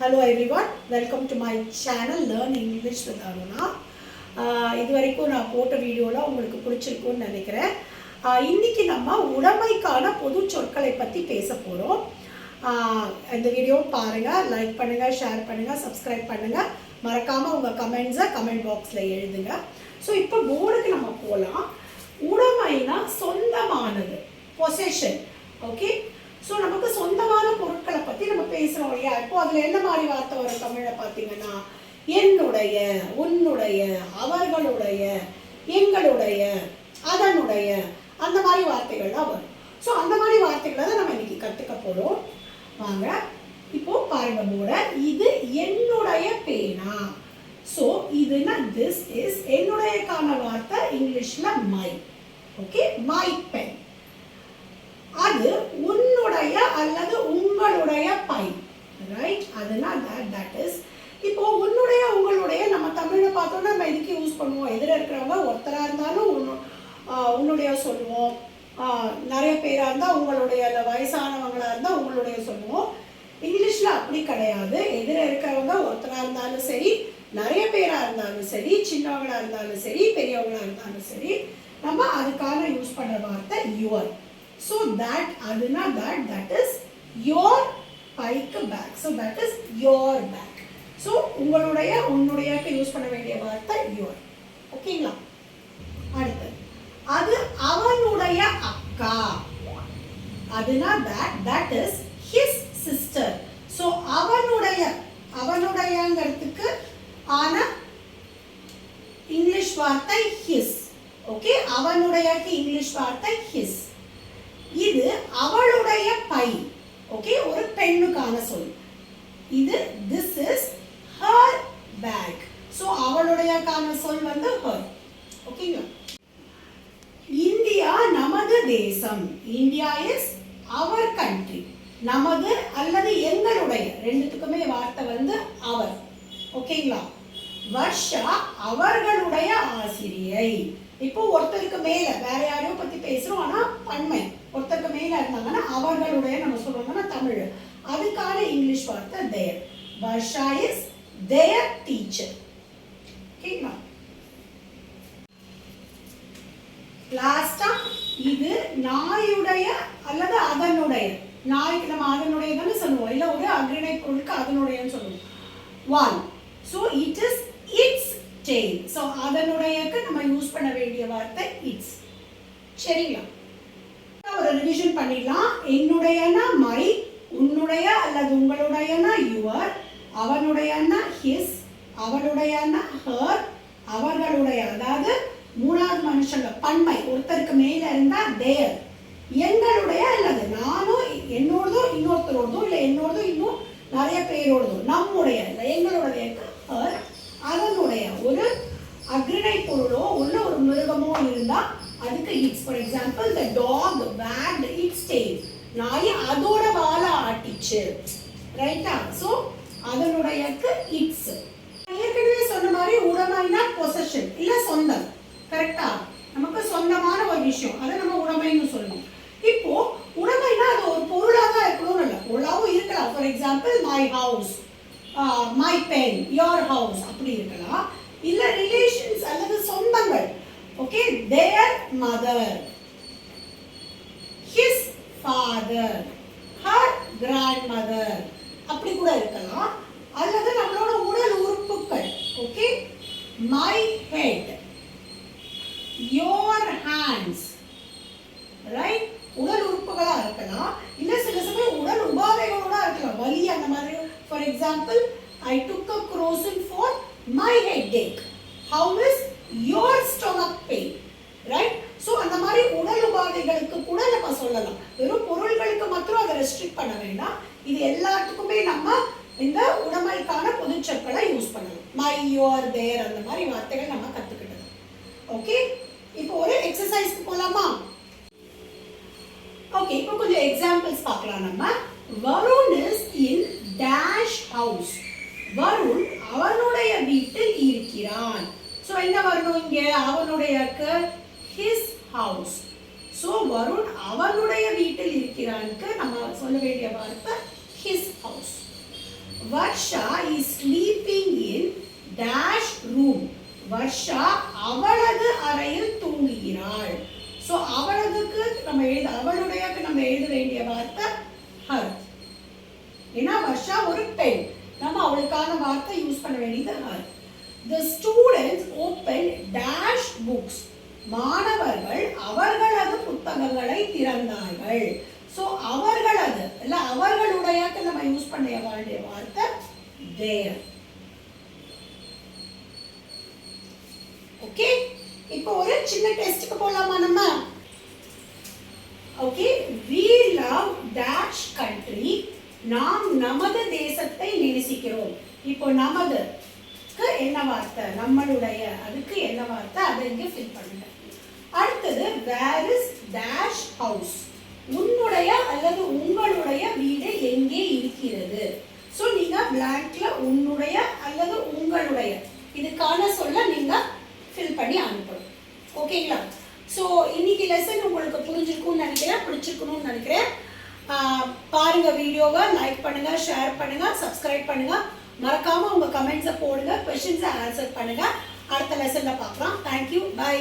Hello everyone welcome to my channel learn English with Aruna இது வரைக்கும் நான் போட்ட வீடியோலாம் உங்களுக்கு பிடிச்சிருக்கும்னு நினைக்கிறேன். இன்றைக்கி நம்ம உடைமைக்கான பொது சொற்களை பற்றி பேச போகிறோம் இந்த வீடியோ பாருங்கள் லைக் பண்ணுங்கள் ஷேர் பண்ணுங்கள் சப்ஸ்கிரைப் பண்ணுங்கள் மறக்காமல் உங்கள் கமெண்ட்ஸை கமெண்ட் பாக்ஸில் எழுதுங்க. ஸோ இப்போ போர்டுக்கு நம்ம போகலாம் உடைமைனா சொந்தமானது பொசெஷன் ஓகே ஸோ நமக்கு சொந்தமான பொருட்களை பற்றி நம்ம பேசுகிறோம் இல்லையா? இப்போ அதில் என்ன மாதிரி வார்த்தை வரும் தமிழை பார்த்தீங்கன்னா என்னுடைய உன்னுடைய அவர்களுடைய எங்களுடைய அதனுடைய அந்த மாதிரி வார்த்தைகள்லாம் வரும். ஸோ அந்த மாதிரி வார்த்தைகளை தான் நம்ம இன்னைக்கு கற்றுக்க போகிறோம் வாங்க இப்போ பாருங்க போட இது என்னுடைய பேனா. ஸோ இதுனா திஸ் இஸ் என்னுடையக்கான வார்த்தை இங்கிலீஷில் மை ஓகே மை பென் அது உன்னுடைய அல்லது உங்களுடைய பை. ரைட் அதுனா தட் தட் இஸ் இப்போ உன்னுடைய உங்களுடைய நம்ம தமிழை பார்த்தோம்னா நம்ம எதுக்கு யூஸ் பண்ணுவோம்? எதிர இருக்கிறவங்க ஒருத்தராக இருந்தாலும் உன்னு உன்னுடைய சொல்லுவோம். நிறைய பேராக இருந்தால் உங்களுடைய இல்லை வயசானவங்களாக இருந்தால் உங்களுடைய சொல்லுவோம். இங்கிலீஷில் அப்படி கிடையாது. எதிர இருக்கிறவங்க ஒருத்தராக இருந்தாலும் சரி நிறைய பேராக இருந்தாலும் சரி சின்னவங்களாக இருந்தாலும் சரி பெரியவங்களாக இருந்தாலும் சரி நம்ம அதுக்கான யூஸ் பண்ணுற வார்த்தை யுவர் ஸோ தட் அதுனா that that is your bike bag so that is your back. So உங்களுடைய உன்னுடையாக்கு யூஸ் பண்ண வேண்டிய வார்த்தை யோர் ஓகேங்களா அடுத்து. அது அவனுடைய அக்கா. அதுனா that that is his sister so அவனுடைய அவனுடையங்கிறதுக்கு ஆன இங்கிலீஷ் வார்த்தை ஹிஸ் ஓகே அவனுடையக்கு இங்கிலீஷ் வார்த்தை ஹிஸ் இது அவளுடைய பை. ஓகே ஒரு பெண்ணுக்கான சொல். இது this is her bag so அவளுடையக்கான சொல் வந்து ஹர் ஓகேங்களா இந்தியா நமது தேசம். இந்தியா இஸ் அவர் கண்ட்ரி நமது அல்லது எங்களுடைய. ரெண்டுத்துக்குமே வார்த்தை வந்து அவர். ஓகேங்களா வர்ஷா அவர்களுடைய ஆசிரியை. இப்போ ஒருத்தருக்கு மேல வேற யாரையும் பத்தி பன்மை ஒருத்தருக்கு மேல இருந்தாங்கன்னா அவர்களுடைய நம்ம சொல்றோம்னா தமிழ். அதுக்கான இங்கிலீஷ் வார்த்தை their Varsha is their teacher ஓகேங்களா லாஸ்டா இது நாயுடைய அல்லது அதனுடைய. நாய்க்கு நம்ம அதனுடைய தானே சொல்லுவோம். இல்லை ஒரு அக்ரிணை பொருளுக்கு அதனுடையன்னு சொல்லுவோம். One so it is its tail so அதனுடையக்கு நம்ம யூஸ் பண்ண வேண்டிய வார்த்தை இட்ஸ் சரிங்களா? ஒரு ரிவிஷன் பண்ணிடலாம். என்னுடையனா மை உன்னுடைய அல்லது உங்களுடையனா யுவர் அவனுடையனா ஹிஸ் அவளுடையனா ஹர் அவர்களுடைய அதாவது மூணாவது மனுஷங்க பன்மை ஒருத்தருக்கு மேல இருந்தா தேர் எங்களுடைய அல்லது நானும் என்னோடதும் இன்னொருத்தரோடதும் இல்லை என்னோடதும் இன்னும் நிறைய பேரோடதும் நம்முடைய எங்களுடைய ஹர் அதனுடைய ஒரு அக்ரிணை பொருளோ உள்ள ஒரு மிருகமோ இருந்தா அதுக்கு its for example the dog wired its tail நாய் அதோட வாழை ஆட்டிச்சு. ரைட்டா ஸோ அதனுடையக்கு இட்ஸ் ஏற்கனவே சொன்ன மாதிரி உடமைனா பொசஷன் இல்லை சொந்தம். கரெக்டா நமக்கு சொந்தமான ஒரு விஷயம். அதை நம்ம உடமைன்னு சொல்லணும் இப்போ உடமைனா அது ஒரு பொருளாக தான் இருக்கணும்னு இல்லை. பொருளாகவும் இருக்கலாம். For example my house my pen your house அப்படி இருக்கலாம். இல்லை relation okay their mother his father her grandmother அப்படி கூட இருக்கலாம். அல்லது நம்மளோட உடல் உறுப்புகள். Okay my head your hands right உடல் உறுப்புகளா இருக்கலாம். இல்ல சில சமயம் உடல் உபாதைகளோட இருக்கலாம். வலி அந்த மாதிரி. For example I took a Crocin for my headache how is your stomach pain right so அந்த மாதிரி உடல் உபாதைகளுக்கு கூட நம்ம சொல்லலாம். வெறும் பொருள்களுக்கு மாத்திரம் அதை ரெஸ்ட்ரிக்ட் பண்ண வேண்டாம். இது எல்லாத்துக்குமே நம்ம இந்த உடமைக்கான பொதுச்சொற்களை யூஸ் பண்ணலாம் மை யோர் தேர் அந்த மாதிரி வார்த்தைகள் நம்ம கற்றுக்கிட்டது ஓகே இப்போ ஒரு எக்ஸசைஸ்க்கு போகலாமா ஓகே இப்போ கொஞ்சம் எக்ஸாம்பிள்ஸ் பார்க்கலாம் நம்ம. Varun is in dash house Varun அவனுடைய வீட்டில் இருக்கிறான். ஸோ என்ன வரணும் இங்கே? அவனுடைய ஹிஸ் ஹவுஸ் ஸோ வருண் அவனுடைய வீட்டில் இருக்கிறான்க்கு நம்ம சொல்ல வேண்டிய வார்த்தை his house Varsha is sleeping in dash room Varsha அவளது அறையில் தூங்குகிறாள். ஸோ அவளதுக்கு நம்ம எழுத அவளுடையக்கு நம்ம எழுத வேண்டிய வார்த்தை ஹர் ஏன்னா வர்ஷா ஒரு பெண். நம்ம அவளுக்கான வார்த்தை யூஸ் பண்ண வேண்டியது her the students open dash books மாணவர்கள் புத்தகங்களை திறந்தார்கள். ஸோ அவர்கள் அது இல்ல அவர்களுடைய நம்ம யூஸ் பண்ண வேண்டிய வார்த்தை தேர் ஓகே இப்போ ஒரு சின்ன டெஸ்ட்டுக்கு போலாமா நம்ம? Okay we love dash country நாம் நமது தேசத்தை நேசிக்கிறோம். இப்போ நமதுக்கு என்ன வார்த்தை? நம்மளுடைய அதுக்கு என்ன வார்த்தை? அதை இங்கே ஃபில் பண்ணுங்க. அடுத்தது வேர் இஸ் டேஷ் ஹவுஸ். உன்னுடைய அல்லது உங்களுடைய வீடு எங்கே இருக்கிறது? ஸோ நீங்கள் பிளாங்க்ல உன்னுடைய அல்லது உங்களுடைய. இதுக்கான சொல்ல நீங்கள் ஃபில் பண்ணி அனுப்பணும். ஓகேங்களா ஸோ இன்னைக்கு லெசன் உங்களுக்கு புரிஞ்சிருக்கும்னு நினைக்கிறேன் பிடிச்சிருக்கணும்னு நினைக்கிறேன். பாருங்கள் பாருங்க வீடியோவை லைக் பண்ணுங்க ஷேர் பண்ணுங்க சப்ஸ்கிரைப் பண்ணுங்க. மறக்காம உங்க கமெண்ட்ஸை போடுங்க கொஸ்டின்ஸை ஆன்சர் பண்ணுங்க. அடுத்த லெசன்ல பார்க்கலாம். Thank you bye